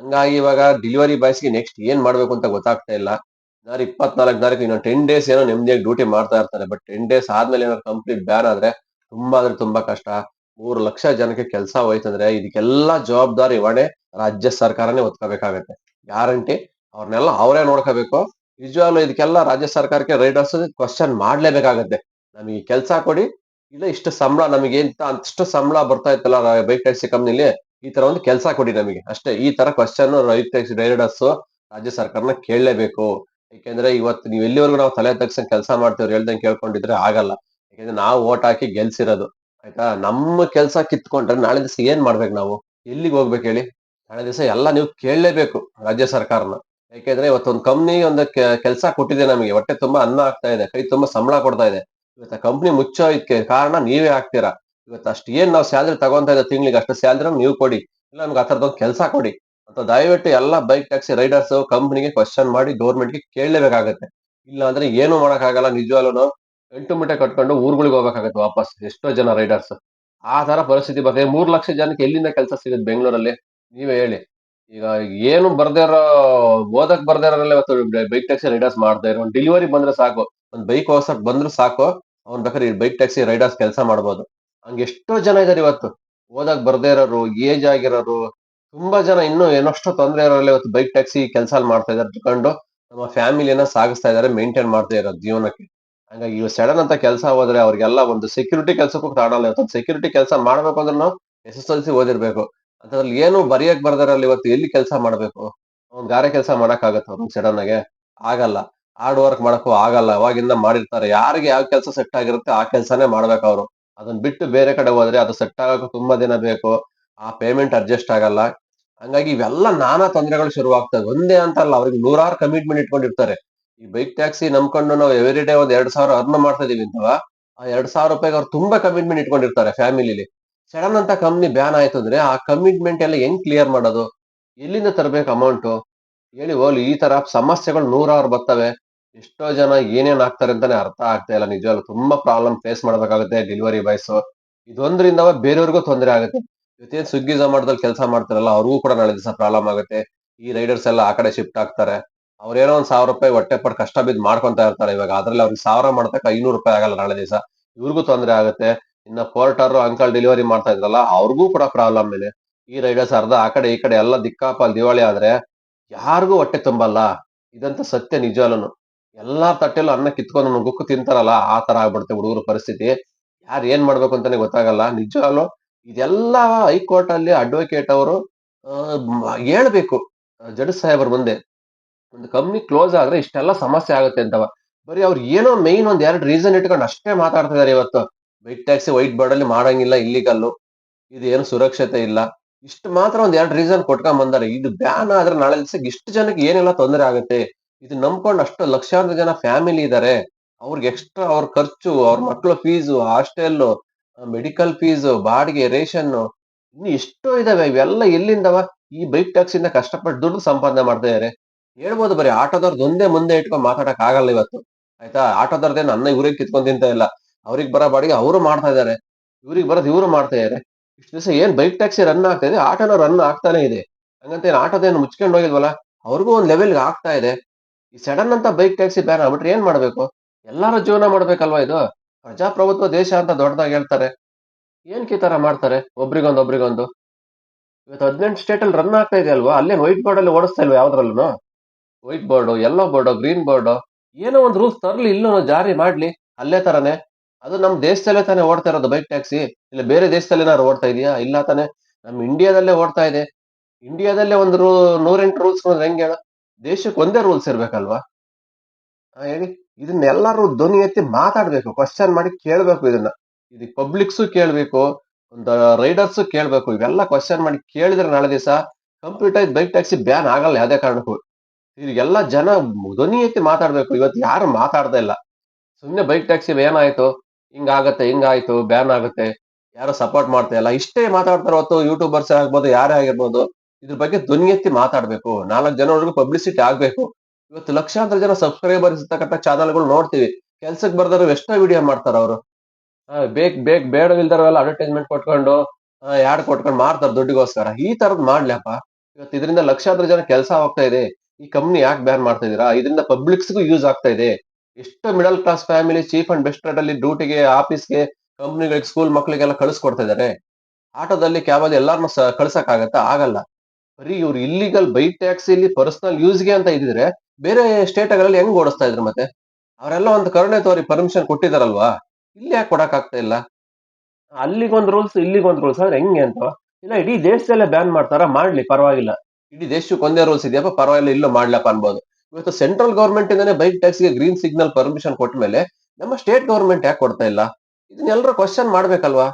ಹಂಗಾಗಿ ಇವಾಗ ಡೆಲಿವರಿ ಬಾಯ್ಸ್ಗೆ ನೆಕ್ಸ್ಟ್ ಏನ್ ಮಾಡ್ಬೇಕು ಅಂತ ಗೊತ್ತಾಗ್ತಾ ಇಲ್ಲ. ನಾರು ಇಪ್ಪತ್ನಾಲ್ಕು ತಾರೀಕು ಇನ್ನೊಂದು ಟೆನ್ ಡೇಸ್ ಏನೋ ನೆಮ್ಮದಿಯಾಗಿ ಡ್ಯೂಟಿ ಮಾಡ್ತಾ ಇರ್ತಾರೆ. ಬಟ್ ಟೆನ್ ಡೇಸ್ ಆದ್ಮೇಲೆ ಏನಾದ್ರು ಕಂಪ್ಲೀಟ್ ಬ್ಯಾನ್ ಆದ್ರೆ ತುಂಬಾ ಅಂದ್ರೆ ತುಂಬಾ ಕಷ್ಟ. ಮೂರು ಲಕ್ಷ ಜನಕ್ಕೆ ಕೆಲಸ ಹೋಯ್ತಂದ್ರೆ ಇದಕ್ಕೆಲ್ಲ ಜವಾಬ್ದಾರಿ ಹೊಣೆ ರಾಜ್ಯ ಸರ್ಕಾರನೇ ಒತ್ಕೋಬೇಕಾಗತ್ತೆ ಗ್ಯಾರಂಟಿ ಅವ್ರನ್ನೆಲ್ಲ ಅವರೇ ನೋಡ್ಕೋಬೇಕು. ನಿಜವಾಗ್ಲೂ ಇದಕ್ಕೆಲ್ಲ ರಾಜ್ಯ ಸರ್ಕಾರಕ್ಕೆ ರೈಡರ್ಸ್ ಕ್ವಶನ್ ಮಾಡ್ಲೇಬೇಕಾಗತ್ತೆ. ನಮಗೆ ಕೆಲಸ ಕೊಡಿ. ಇಲ್ಲ ಇಷ್ಟು ಸಂಬಳ ನಮಗೆ ಅಂತ ಅಷ್ಟು ಸಂಬಳ ಬರ್ತಾ ಇತ್ತಲ್ಲ ಬೈಕ್ ಟ್ಯಾಕ್ಸಿ ಕಂಪ್ನಿಲಿ ಈ ತರ ಒಂದು ಕೆಲಸ ಕೊಡಿ ನಮಗೆ. ಅಷ್ಟೇ, ಈ ತರ ಕ್ವಶನ್ ರೈತ ರೈಡರ್ಸ್ ರಾಜ್ಯ ಸರ್ಕಾರನ ಕೇಳಲೇಬೇಕು. ಯಾಕೆಂದ್ರೆ ಇವತ್ತು ನೀವು ಎಲ್ಲಿವರೆಗೂ ನಾವು ತಲೆ ತಗ್ಸ ಕೆಲಸ ಮಾಡ್ತೀವ್ರಿ ಹೇಳ್ದಂಗೆ ಕೇಳ್ಕೊಂಡಿದ್ರೆ ಆಗಲ್ಲ. ಯಾಕಂದ್ರೆ ನಾವು ಓಟ್ ಹಾಕಿ ಗೆಲ್ಸಿರೋದು. ಆಯ್ತಾ? ನಮ್ಮ ಕೆಲಸ ಕಿತ್ಕೊಂಡ್ರೆ ನಾಳೆ ದಿವಸ ಏನ್ ಮಾಡ್ಬೇಕು ನಾವು? ಎಲ್ಲಿಗೆ ಹೋಗ್ಬೇಕು ಹೇಳಿ? ನಾಳೆ ದಿವಸ ಎಲ್ಲ ನೀವು ಕೇಳಲೇಬೇಕು ರಾಜ್ಯ ಸರ್ಕಾರನ. ಯಾಕೆಂದ್ರೆ ಇವತ್ತೊಂದು ಕಂಪ್ನಿ ಒಂದು ಕೆಲಸ ಕೊಟ್ಟಿದೆ ನಮಗೆ. ಹೊಟ್ಟೆ ತುಂಬಾ ಅನ್ನ ಆಗ್ತಾ ಇದೆ, ಕೈ ತುಂಬಾ ಸಂಬಳ ಕೊಡ್ತಾ ಇದೆ. ಇವತ್ತು ಕಂಪ್ನಿ ಮುಚ್ಚೋದಕ್ಕೆ ಕಾರಣ ನೀವೇ ಆಗ್ತೀರಾ? ಇವತ್ತು ಅಷ್ಟು ಏನ್ ನಾವು ಸ್ಯಾಲ್ರಿ ತಗೊಂತ ಇದ್ದ ತಿಂಗಳಿಗೆ ಅಷ್ಟು ಸ್ಯಾಲ್ರಿ ನೀವು ಕೊಡಿ. ಇಲ್ಲ, ನಮ್ಗೆ ಆ ಥರದೊಂದು ಕೆಲಸ ಕೊಡಿ. ಅಂತ ದಯವಿಟ್ಟು ಎಲ್ಲ ಬೈಕ್ ಟ್ಯಾಕ್ಸಿ ರೈಡರ್ಸ್ ಕಂಪ್ನಿಗೆ ಕ್ವಶನ್ ಮಾಡಿ ಗೌರ್ಮೆಂಟ್ಗೆ ಕೇಳಲೇಬೇಕಾಗತ್ತೆ. ಇಲ್ಲ ಅಂದ್ರೆ ಏನು ಮಾಡೋಕ್ಕಾಗಲ್ಲ ನಿಜವಾಗ್ಲೂ ಎಂಟು ಮೂಟೆ ಕಟ್ಕೊಂಡು ಊರುಗಳಿಗೆ ಹೋಗಬೇಕಾಗತ್ತೆ ವಾಪಸ್. ಎಷ್ಟೋ ಜನ ರೈಡರ್ಸ್ ಆ ತರ ಪರಿಸ್ಥಿತಿ ಬರ್ತದೆ ಮೂರು ಲಕ್ಷ ಜನಕ್ಕೆ ಎಲ್ಲಿಂದ ಕೆಲಸ ಸಿಗುತ್ತೆ ಬೆಂಗಳೂರಲ್ಲಿ? ನೀವೇ ಹೇಳಿ. ಈಗ ಏನು ಬರ್ದೇ ಇರೋ, ಓದಕ್ ಬರ್ದೇ ಇರೋಲ್ಲ ಇವತ್ತು ಬೈಕ್ ಟ್ಯಾಕ್ಸಿ ರೈಡರ್ಸ್ ಮಾಡ್ತಾ ಇರೋ ಡೆಲಿವರಿ ಬಂದ್ರೆ ಸಾಕು. ಒಂದು ಬೈಕ್ ಓಡ್ಸಕ್ ಬಂದ್ರೆ ಸಾಕು. ಅವ್ನ್ ಬೇಕಾದ್ರೆ ಬೈಕ್ ಟ್ಯಾಕ್ಸಿ ರೈಡರ್ಸ್ ಕೆಲಸ ಮಾಡ್ಬೋದು. ಹಂಗೆ ಎಷ್ಟೋ ಜನ ಇದಾರೆ ಇವತ್ತು. ಓದಕ್ ಬರ್ದೇ ಇರೋರು, ಏಜ್ ಆಗಿರೋರು, ತುಂಬಾ ಜನ ಇನ್ನೂ ಏನಷ್ಟೋ ತೊಂದರೆ ಇರೋಲ್ಲ ಇವತ್ತು ಬೈಕ್ ಟ್ಯಾಕ್ಸಿ ಕೆಲಸ ಮಾಡ್ತಾ ಇದಾರೆ ತಗೊಂಡು ನಮ್ಮ ಫ್ಯಾಮಿಲಿನ ಸಾಗಿಸ್ತಾ ಇದಾರೆ ಮೇಂಟೈನ್ ಮಾಡ್ತಾ ಇರೋದು ಜೀವನಕ್ಕೆ. ಹಂಗಾಗಿ ಇವ್ ಸಡನ್ ಅಂತ ಕೆಲಸ ಹೋದ್ರೆ ಅವ್ರಿಗೆಲ್ಲ ಒಂದು ಸೆಕ್ಯೂರಿಟಿ ಕೆಲಸಕ್ಕೂ ತಾಡಲ್ಲ ಇವತ್ತು ಸೆಕ್ಯೂರಿಟಿ ಕೆಲಸ ಮಾಡ್ಬೇಕು ಅಂದ್ರೆ ಎಸ್ ಎಸ್ ಎಲ್ ಸಿ ಓದಿರ್ಬೇಕು. ಅದ್ರಲ್ಲಿ ಏನು ಬರೆಯಕ್ ಬರ್ದಾರಲ್ಲಿ ಇವತ್ತು ಎಲ್ಲಿ ಕೆಲಸ ಮಾಡ್ಬೇಕು? ಅವ್ನ್ ಗಾರೆ ಕೆಲಸ ಮಾಡಕ್ ಆಗತ್ತ ಅವ್ನ್ ಸಡನ್ ಆಗಿ? ಆಗಲ್ಲ. ಹಾರ್ಡ್ ವರ್ಕ್ ಮಾಡಕ್ಕೂ ಆಗಲ್ಲ. ಅವಾಗಿಂದ ಮಾಡಿರ್ತಾರೆ. ಯಾರಿಗೆ ಯಾವ ಕೆಲಸ ಸೆಟ್ ಆಗಿರುತ್ತೆ ಆ ಕೆಲಸನೇ ಮಾಡ್ಬೇಕು ಅವ್ರು. ಅದನ್ನ ಬಿಟ್ಟು ಬೇರೆ ಕಡೆ ಹೋದ್ರೆ ಅದು ಸೆಟ್ ಆಗೋಕೆ ತುಂಬಾ ದಿನ ಬೇಕು, ಆ ಪೇಮೆಂಟ್ ಅಡ್ಜಸ್ಟ್ ಆಗಲ್ಲ. ಹಂಗಾಗಿ ಇವೆಲ್ಲ ನಾನಾ ತೊಂದರೆಗಳು ಶುರುವಾಗ್ತವೆ. ಒಂದೇ ಅಂತ ಅಲ್ಲ ಅವ್ರಿಗೆ ನೂರಾರು ಕಮಿಟ್ಮೆಂಟ್ ಇಟ್ಕೊಂಡಿರ್ತಾರೆ. ಈ ಬೈಕ್ ಟ್ಯಾಕ್ಸಿ ನಂಬ್ಕೊಂಡು ನಾವು ಎವ್ರಿ ಡೇ ಒಂದ್ ಎರಡ್ ಸಾವಿರ ಅರ್ನ್ ಮಾಡ್ತಾ ಇದೀವಿ ಅಂತವ? ಆ ಎರಡ್ ಸಾವಿರ ರೂಪಾಯಿಗೆ ಅವ್ರು ತುಂಬಾ ಕಮಿಟ್ಮೆಂಟ್ ಇಟ್ಕೊಂಡಿರ್ತಾರೆ ಫ್ಯಾಮಿಲಿಲಿ ಸಡನ್ ಅಂತ ಕಂಪ್ನಿ ಬ್ಯಾನ್ ಆಯ್ತು ಅಂದ್ರೆ ಆ ಕಮಿಟ್ಮೆಂಟ್ ಎಲ್ಲ ಹೆಂಗ್ ಕ್ಲಿಯರ್ ಮಾಡೋದು? ಎಲ್ಲಿಂದ ತರಬೇಕು ಅಮೌಂಟ್ ಹೇಳಿ ಹೋಗ್ಲಿ, ಈ ತರ ಸಮಸ್ಯೆಗಳು ನೂರಾರು ಬರ್ತವೆ. ಎಷ್ಟೋ ಜನ ಏನೇನು ಆಗ್ತಾರೆ ಅಂತಾನೆ ಅರ್ಥ ಆಗ್ತಾ ಇಲ್ಲ ನಿಜವಾಗ್ಲು. ತುಂಬಾ ಪ್ರಾಬ್ಲಮ್ ಫೇಸ್ ಮಾಡ್ಬೇಕಾಗುತ್ತೆ ಡೆಲಿವರಿ ಬಾಯ್ಸ್ ಇದೊಂದ್ರಿಂದ ಬೇರೆಯವ್ರಿಗೂ ತೊಂದರೆ ಆಗುತ್ತೆ. ಜೊತೆ ಸುಗ್ಗಿ ಝೊಮ್ಯಾಟೋದಲ್ಲಿ ಕೆಲಸ ಮಾಡ್ತಾರಲ್ಲ, ಅವ್ರಿಗೂ ಕೂಡ ನಾಳೆ ದಿವಸ ಪ್ರಾಬ್ಲಮ್ ಆಗುತ್ತೆ. ಈ ರೈಡರ್ಸ್ ಎಲ್ಲ ಆ ಕಡೆ ಶಿಫ್ಟ್ ಆಗ್ತಾರೆ. ಅವ್ರೇನೋ ಒಂದ್ ಸಾವಿರ ರೂಪಾಯಿ ಹೊಟ್ಟೆ ಪಟ್ಟು ಕಷ್ಟ ಬಿದ್ದು ಮಾಡ್ಕೊಂತ ಇರ್ತಾರೆ ಇವಾಗ. ಅದ್ರಲ್ಲಿ ಅವ್ರಿಗೆ ಸಾವಿರ ಮಾಡ್ತಕ್ಕ ಐನೂರು ರೂಪಾಯಿ ಆಗಲ್ಲ ನಾಳೆ ದಿವಸ. ಇವ್ರಿಗೂ ತೊಂದರೆ ಆಗುತ್ತೆ. ಇನ್ನ ಪೋರ್ಟರ್ ಅಂಕಲ್ ಡೆಲಿವರಿ ಮಾಡ್ತಾ ಇದ್ರಲ್ಲ, ಅವ್ರಿಗೂ ಕೂಡ ಪ್ರಾಬ್ಲಮ್ ಇದೆ. ಈ ರೈಡರ್ಸ್ ಅರ್ಧ ಆ ಕಡೆ, ಈ ಕಡೆ ಎಲ್ಲ ದಿಕ್ಕಾಪಲ್ ದಿವಾಳಿ ಆದ್ರೆ ಯಾರಿಗೂ ಹೊಟ್ಟೆ ತುಂಬಲ್ಲ. ಇದಂತ ಸತ್ಯ ನಿಜವಲ್ಲೂ ಎಲ್ಲಾ ತಟ್ಟೆಲ್ಲೂ ಅನ್ನ ಕಿತ್ಕೊಂಡು ಗುಕ್ಕು ತಿಂತಾರಲ್ಲ, ಆ ತರ ಆಗ್ಬಿಡುತ್ತೆ ಹುಡುಗರ ಪರಿಸ್ಥಿತಿ. ಯಾರು ಏನ್ ಮಾಡ್ಬೇಕು ಅಂತಾನೆ ಗೊತ್ತಾಗಲ್ಲ. ನಿಜವಾಗ್ಲು ಇದೆಲ್ಲ ಹೈಕೋರ್ಟ್ ಅಲ್ಲಿ ಅಡ್ವೊಕೇಟ್ ಅವರು ಹೇಳ್ಬೇಕು. ಜಡ್ಜ್ ಸಾಹೇಬರ್ ಮುಂದೆ. ಒಂದು ಕಂಪ್ನಿ ಕ್ಲೋಸ್ ಆದ್ರೆ ಇಷ್ಟೆಲ್ಲ ಸಮಸ್ಯೆ ಆಗುತ್ತೆ ಅಂತವ. ಬರೀ ಅವ್ರು ಏನೋ ಮೈನ್ ಒಂದ್ ಎರಡು ರೀಸನ್ ಇಟ್ಕೊಂಡು ಅಷ್ಟೇ ಮಾತಾಡ್ತಾ ಇದಾರೆ ಇವತ್ತು. ವೈಟ್ ಟ್ಯಾಕ್ಸಿ ವೈಟ್ ಬೋರ್ಡ್ ಅಲ್ಲಿ ಮಾಡಂಗಿಲ್ಲ ಇಲ್ಲಿಗಲ್ಲು ಇದು ಏನು ಸುರಕ್ಷತೆ ಇಲ್ಲ. ಇಷ್ಟು ಮಾತ್ರ ಒಂದ್ ಎರಡು ರೀಸನ್ ಕೊಟ್ಕೊಂಡ್ ಬಂದಾರೆ. ಇದು ಬ್ಯಾನ್ ಆದ್ರೆ ನಾಳೆ ದಿವಸ ಇಷ್ಟು ಜನಕ್ಕೆ ಏನೆಲ್ಲ ತೊಂದರೆ ಆಗುತ್ತೆ? ಇದು ನಂಬ್ಕೊಂಡು ಅಷ್ಟು ಲಕ್ಷಾಂತರ ಜನ ಫ್ಯಾಮಿಲಿ ಇದಾರೆ. ಅವ್ರಿಗೆ ಎಕ್ಸ್ಟ್ರಾ ಅವ್ರ ಖರ್ಚು, ಅವ್ರ ಮಕ್ಕಳ ಫೀಸು ಹಾಸ್ಟೆಲ್ ಮೆಡಿಕಲ್ ಫೀಸು ಬಾಡಿಗೆ, ರೇಷನ್ ಇನ್ನು ಎಷ್ಟೋ ಇದಾವೆ. ಇವೆಲ್ಲ ಎಲ್ಲಿಂದವ? ಈ ಬೈಕ್ ಟ್ಯಾಕ್ಸಿಂದ ಕಷ್ಟಪಟ್ಟು ದುಡ್ಡು ಸಂಪಾದನೆ ಮಾಡ್ತಾ ಇದಾರೆ. ಹೇಳ್ಬೋದು ಬರೀ ಆಟೋದವ್ರದ್ದು ಒಂದೇ ಮುಂದೆ ಇಟ್ಕೊಂಡು ಮಾತಾಡಕ್ ಆಗಲ್ಲ ಇವತ್ತು. ಆಯ್ತಾ? ಆಟೋದವ್ರದ್ದೇನು ಅನ್ನ ಇವ್ರಿಗೆ ಕಿತ್ಕೊಂಡ್ ತಿಂತ ಇಲ್ಲ. ಅವ್ರಿಗೆ ಬರೋ ಬಾಡಿಗೆ ಅವರು ಮಾಡ್ತಾ ಇದಾರೆ. ಇವ್ರಿಗೆ ಬರೋದು ಇವರು ಮಾಡ್ತಾ ಇದಾರೆ. ಇಷ್ಟು ದಿವಸ ಏನ್ ಬೈಕ್ ಟ್ಯಾಕ್ಸಿ ರನ್ ಆಗ್ತಾ ಇದೆ? ಆಟೋನ ರನ್ ಆಗ್ತಾನೆ ಇದೆ. ಹಂಗಂತ ಏನ್ ಆಟೋದೇನು ಮುಚ್ಕೊಂಡು ಹೋಗಿದ್ವಲ್ಲ? ಅವ್ರಿಗೂ ಒಂದ್ ಲೆವೆಲ್ಗೆ ಆಗ್ತಾ ಇದೆ. ಈ ಸಡನ್ ಅಂತ ಬೈಕ್ ಟ್ಯಾಕ್ಸಿ ಬ್ಯಾನ್ ಆಗ್ಬಿಟ್ರೆ ಏನ್ ಮಾಡ್ಬೇಕು? ಎಲ್ಲಾರು ಜೀವನ ಮಾಡ್ಬೇಕಲ್ವಾ ಇದು? ಪ್ರಜಾಪ್ರಭುತ್ವ ದೇಶ ಅಂತ ದೊಡ್ಡದಾಗಿ ಹೇಳ್ತಾರೆ. ಏನ್ಕೆ ತರ ಮಾಡ್ತಾರೆ? ಒಬ್ರಿಗೊಂದು ಒಬ್ರಿಗೊಂದು. ಇವತ್ತು ಹದಿನೆಂಟು ಸ್ಟೇಟ್ ಅಲ್ಲಿ ರನ್ ಆಗ್ತಾ ಇದೆ ಅಲ್ವಾ? ಅಲ್ಲೇ ವೈಟ್ ಬೋರ್ಡ್ ಅಲ್ಲಿ ಓಡಿಸ್ತಾ ಇಲ್ವಾ ಯಾವ್ದ್ರಲ್ಲೂ white board yellow board green board ಏನೋ ಒಂದು ರೂಲ್ಸ್ ತರ್ಲಿ ಇಲ್ಲೂ ಜಾರಿ ಮಾಡ್ಲಿ. ಅಲ್ಲೇ ತರನೇ. ಅದು ನಮ್ಮ ದೇಶದಲ್ಲೇ ತಾನೇ ಓಡ್ತಾ ಇರೋದು ಬೈಕ್ ಟ್ಯಾಕ್ಸಿ ಇಲ್ಲ ಬೇರೆ ದೇಶದಲ್ಲಿ ಏನಾದ್ರು ಓಡ್ತಾ ಇದೆಯಾ? ಇಲ್ಲ ತಾನೇ. ನಮ್ಮ ಇಂಡಿಯಾದಲ್ಲೇ ಓಡ್ತಾ ಇದೆ. ಇಂಡಿಯಾದಲ್ಲೇ ಒಂದು ರೂ ನೂರೆಂಟು ರೂಲ್ಸ್ ಹೆಂಗೆ ಹೇಳ? ದೇಶಕ್ಕೆ ಒಂದೇ ರೂಲ್ಸ್ ಇರ್ಬೇಕಲ್ವಾ? ಹೇಳಿ. ಇದನ್ನೆಲ್ಲರೂ ಧ್ವನಿ ಎತ್ತಿ ಮಾತಾಡಬೇಕು ಕ್ವಶನ್ ಮಾಡಿ ಕೇಳಬೇಕು ಇದನ್ನ. ಇದು ಪಬ್ಲಿಕ್ಸು ಕೇಳಬೇಕು, ಒಂದು ರೈಡರ್ಸ್ ಕೇಳಬೇಕು, ಇವೆಲ್ಲ ಕ್ವಶನ್ ಮಾಡಿ ಕೇಳಿದ್ರೆ ನಾಳೆ ದಿವಸ ಕಂಪ್ಯೂಟರ್ ಬೈಕ್ ಟ್ಯಾಕ್ಸಿ ಬ್ಯಾನ್ ಆಗಲ್ಲ ಯಾವುದೇ ಕಾರಣಕ್ಕೂ. ಇದೆಲ್ಲ ಜನ ಧ್ವನಿ ಎತ್ತಿ ಮಾತಾಡ್ಬೇಕು, ಇವತ್ತು ಯಾರು ಮಾತಾಡ್ತಾ ಇಲ್ಲ. ಸುಮ್ಮನೆ ಬೈಕ್ ಟ್ಯಾಕ್ಸಿ ಏನಾಯ್ತು ಹಿಂಗಾಗತ್ತೆ, ಹಿಂಗಾಯ್ತು ಬ್ಯಾನ್ ಆಗುತ್ತೆ, ಯಾರು ಸಪೋರ್ಟ್ ಮಾಡ್ತಾ ಇಲ್ಲ. ಇಷ್ಟೇ ಮಾತಾಡ್ತಾರೆ ಹೊತ್ತು ಯೂಟ್ಯೂಬರ್ಸ್ ಆಗ್ಬೋದು, ಯಾರೇ ಆಗಿರ್ಬೋದು. ಇದ್ರ ಬಗ್ಗೆ ಧ್ವನಿ ಎತ್ತಿ ಮಾತಾಡ್ಬೇಕು. ನಾಲ್ಕು ಜನವರೆಗೂ ಪಬ್ಲಿಸಿಟಿ ಆಗ್ಬೇಕು. ಇವತ್ತು ಲಕ್ಷಾಂತರ ಜನ ಸಬ್ಸ್ಕ್ರೈಬರ್ಸ್ ಇರ್ತಕ್ಕಂಥ ಚಾನಲ್ಗಳು ನೋಡ್ತೀವಿ. ಕೆಲ್ಸಕ್ಕೆ ಬರ್ದಾರು ಎಷ್ಟೋ ವಿಡಿಯೋ ಮಾಡ್ತಾರ ಅವರು? ಬೇಕ್ ಬೇಕ್ ಬೇಡವಿಲ್ದಾರವೆಲ್ಲ ಅಡ್ವರ್ಟೈಸ್ಮೆಂಟ್ ಕೊಟ್ಕೊಂಡು ಯಾಡ್ ಕೊಟ್ಕೊಂಡು ಮಾಡ್ತಾರೆ ದುಡ್ಡಿಗೋಸ್ಕರ. ಈ ತರದ್ ಮಾಡ್ಲಪ್ಪ. ಇವತ್ತು ಇದರಿಂದ ಲಕ್ಷಾಂತರ ಜನ ಕೆಲಸ ಹೋಗ್ತಾ ಇದೆ. ಈ ಕಂಪ್ನಿ ಯಾಕೆ ಬ್ಯಾನ್ ಮಾಡ್ತಾ ಇದೀರಾ ಇದರಿಂದ ಪಬ್ಲಿಕ್ಸ್ಗೂ ಯೂಸ್ ಆಗ್ತಾ ಇದೆ. ಎಷ್ಟೋ middle class family cheap and best rate ಅಲ್ಲಿ ಡ್ಯೂಟಿಗೆ ಆಫೀಸ್ಗೆ ಕಂಪ್ನಿಗಳಿಗೆ ಸ್ಕೂಲ್ ಮಕ್ಕಳಿಗೆಲ್ಲ ಕಳಿಸ್ಕೊಡ್ತಾ ಇದಾರೆ ಆಟೋದಲ್ಲಿ ಕ್ಯಾಬಲ್ಲಿ ಎಲ್ಲಾರನ್ನೂ ಕಳ್ಸಕ್ ಆಗತ್ತಾ ಆಗಲ್ಲ. ಬರೀ ಇವ್ರು ಇಲ್ಲಿಗಲ್ ಬೈಕ್ ಇಲ್ಲಿ ಪರ್ಸನಲ್ ಯೂಸ್ಗೆ ಅಂತ ಇದ್ರೆ ಬೇರೆ ಸ್ಟೇಟ್ಗಳಲ್ಲಿ ಹೆಂಗ್ ಓಡಿಸ್ತಾ ಇದ್ರು ಮತ್ತೆ? ಅವರೆಲ್ಲ ಒಂದು ಕರುಣೆ ತೋರಿ ಪರ್ಮಿಷನ್ ಕೊಟ್ಟಿದಾರಲ್ವಾ? ಇಲ್ಲಿ ಯಾಕೆ ಕೊಡಕ್ ಆಗ್ತಾ ಇಲ್ಲ? ಅಲ್ಲಿಗೊಂದು ರೂಲ್ಸ್ ಇಲ್ಲಿಗೊಂದು ರೂಲ್ಸ್ ಅಂದ್ರೆ ಹೆಂಗೆ ಅಂತ? ಇಲ್ಲ, ಇಡೀ ದೇಶದಲ್ಲೇ ಬ್ಯಾನ್ ಮಾಡ್ತಾರ? ಮಾಡ್ಲಿ, ಪರವಾಗಿಲ್ಲ. ಇಡೀ ದೇಶಕ್ಕೆ ಒಂದೇ ರೂಲ್ಸ್ ಇದೆಯಪ್ಪ ಪರವಾಗಿಲ್ಲ, ಇಲ್ಲೂ ಮಾಡ್ಲಪ್ಪ ಅನ್ಬೋದು. ಇವತ್ತು ಸೆಂಟ್ರಲ್ ಗೌರ್ಮೆಂಟ್ ಇಂದಾನೆ ಬೈಕ್ ಟ್ಯಾಕ್ಸಿಗೆ ಗ್ರೀನ್ ಸಿಗ್ನಲ್ ಪರ್ಮಿಷನ್ ಕೊಟ್ಟ ಮೇಲೆ ನಮ್ಮ ಸ್ಟೇಟ್ ಗವರ್ಮೆಂಟ್ ಯಾಕೆ ಕೊಡ್ತಾ ಇಲ್ಲ? ಇದನ್ನೆಲ್ಲರೂ ಕ್ವಶನ್ ಮಾಡ್ಬೇಕಲ್ವಾ?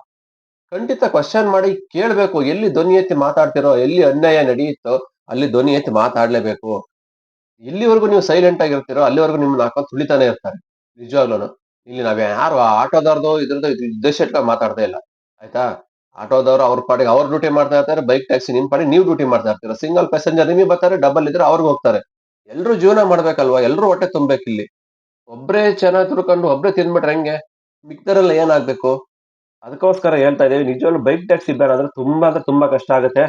ಖಂಡಿತ ಕ್ವಶನ್ ಮಾಡಿ ಕೇಳಬೇಕು. ಎಲ್ಲಿ ಧ್ವನಿ ಎತ್ತಿ ಮಾತಾಡ್ತಿರೋ, ಎಲ್ಲಿ ಅನ್ಯಾಯ ನಡೆಯುತ್ತೋ, ಅಲ್ಲಿ ಧ್ವನಿ ಎತ್ತಿ ಮಾತಾಡ್ಲೇಬೇಕು. ಎಲ್ಲಿವರೆಗೂ ನೀವು ಸೈಲೆಂಟ್ ಆಗಿರ್ತೀರೋ, ಅಲ್ಲಿವರೆಗೂ ನಿಮ್ಮನ್ನ ಹಾಕೊಂಡು ತುಳಿತಾನೆ ಇರ್ತಾರೆ. ನಿಜವಾಗ್ಲೂ ಇಲ್ಲಿ ನಾವ್ ಯಾರು ಆಟೋದವ್ರದ್ದು ಇದ್ರದ್ದು ಉದ್ದೇಶ ಇಟ್ಕೊಂಡು ಮಾತಾಡ್ತಾ ಇಲ್ಲ. ಆಯ್ತಾ? ಆಟೋದವ್ರು ಅವ್ರ ಪಾಡಿಗೆ ಅವ್ರ ಡ್ಯೂಟಿ ಮಾಡ್ತಾ ಇರ್ತಾರೆ ಬೈಕ್ ಟ್ಯಾಕ್ಸಿ ನಿಮ್ ಪಾಡಿಗೆ ನೀವು ಡ್ಯೂಟಿ ಮಾಡ್ತಾ ಇರ್ತೀರ ಸಿಂಗಲ್ ಪ್ಯಾಸೆಂಜರ್ ನಿಮಗೆ ಬರ್ತಾರೆ ಡಬಲ್ ಇದ್ರೆ ಅವ್ರಿಗೆ ಹೋಗ್ತಾರೆ. ಎಲ್ರು ಜೀವನ ಮಾಡ್ಬೇಕಲ್ವಾ? ಎಲ್ರು ಹೊಟ್ಟೆ ತುಂಬಬೇಕಿಲ್ಲಿ. ಒಬ್ರೇ ಚೆನ್ನಾಗಿ ತಿಳ್ಕೊಂಡು ಒಬ್ರೇ ತಿಂದ್ಬಿಟ್ರೆ ಹೆಂಗೆ? ಮಿಕ್ದರೆಲ್ಲ ಏನಾಗ್ಬೇಕು ಅದಕ್ಕೋಸ್ಕರ ಹೇಳ್ತಾ ಇದ್ದೀವಿ, ನಿಜವಾಗ್ಲೂ ಬೈಕ್ ಟ್ಯಾಕ್ಸಿ ಬೇಡ ಅಂದ್ರೆ ತುಂಬಾ ಅಂದ್ರೆ ತುಂಬಾ ಕಷ್ಟ ಆಗುತ್ತೆ.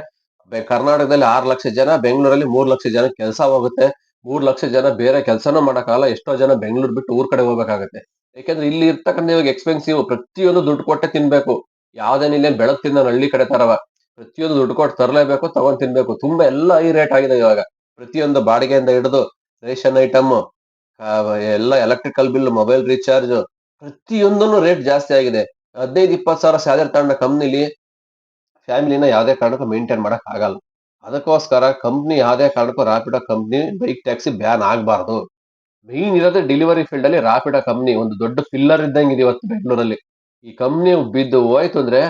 ಕರ್ನಾಟಕದಲ್ಲಿ ಆರು ಲಕ್ಷ ಜನ, ಬೆಂಗಳೂರಲ್ಲಿ ಮೂರು ಲಕ್ಷ ಜನ ಕೆಲಸ ಹೋಗುತ್ತೆ. ಮೂರು ಲಕ್ಷ ಜನ ಬೇರೆ ಕೆಲಸನೂ ಮಾಡಕ್ಕಾಗಲ್ಲ, ಎಷ್ಟೋ ಜನ ಬೆಂಗಳೂರು ಬಿಟ್ಟು ಊರ್ ಕಡೆ ಹೋಗ್ಬೇಕಾಗತ್ತೆ. ಯಾಕಂದ್ರೆ ಇಲ್ಲಿ ಇರ್ತಕ್ಕಂಥ ಇವಾಗ ಎಕ್ಸ್ಪೆನ್ಸಿವ್ ಪ್ರತಿಯೊಂದು ದುಡ್ಡು ಕೊಟ್ಟೆ ತಿನ್ಬೇಕು. ಯಾವ್ದೇನಿಲ್ಲ ಇಲ್ಲೇನ್ ಬೆಳಗ್ ತಿನ್ನ ಹಳ್ಳಿ ಕಡೆ ತರವ. ಪ್ರತಿಯೊಂದು ದುಡ್ಡು ಕೊಟ್ಟು ತರಲೇಬೇಕು, ತಗೊಂಡ್ ತಿನ್ಬೇಕು. ತುಂಬಾ ಎಲ್ಲ ಈ ರೇಟ್ ಆಗಿದೆ ಇವಾಗ. ಪ್ರತಿಯೊಂದು ಬಾಡಿಗೆಯಿಂದ ಹಿಡಿದು ರೇಷನ್ ಐಟಮ್ ಎಲ್ಲ ಎಲೆಕ್ಟ್ರಿಕಲ್ ಬಿಲ್ ಮೊಬೈಲ್ ರೀಚಾರ್ಜ್ ಪ್ರತಿಯೊಂದನ್ನು ರೇಟ್ ಜಾಸ್ತಿ ಆಗಿದೆ. ಹದಿನೈದು, ಇಪ್ಪತ್ತು ಸಾವಿರ ಸ್ಯಾಲರಿ ತಗೊಂಡ ಕಂಪ್ನಿಲಿ ಫ್ಯಾಮಿಲಿನ ಯಾವುದೇ ಕಾರಣಕ್ಕೂ ಮೇಂಟೈನ್ ಮಾಡಕ್ ಆಗಲ್ಲ. ಅದಕ್ಕೋಸ್ಕರ ಕಂಪ್ನಿ ಯಾವುದೇ ಕಾರಣಕ್ಕೂ Rapido company bike taxi ban ಆಗಬಾರ್ದು. ಮೇನ್ ಇರೋದು ಡೆಲಿವರಿ ಫೀಲ್ಡ್ ಅಲ್ಲಿ ರಾಪಿಡೋ ಕಂಪ್ನಿ ಒಂದು ದೊಡ್ಡ ಪಿಲ್ಲರ್ ಇದೆ ಇವತ್ತು ಬೆಂಗಳೂರಲ್ಲಿ. ಈ ಕಂಪ್ನಿ ಬಿದ್ದು ಹೋಯ್ತು ಅಂದ್ರೆ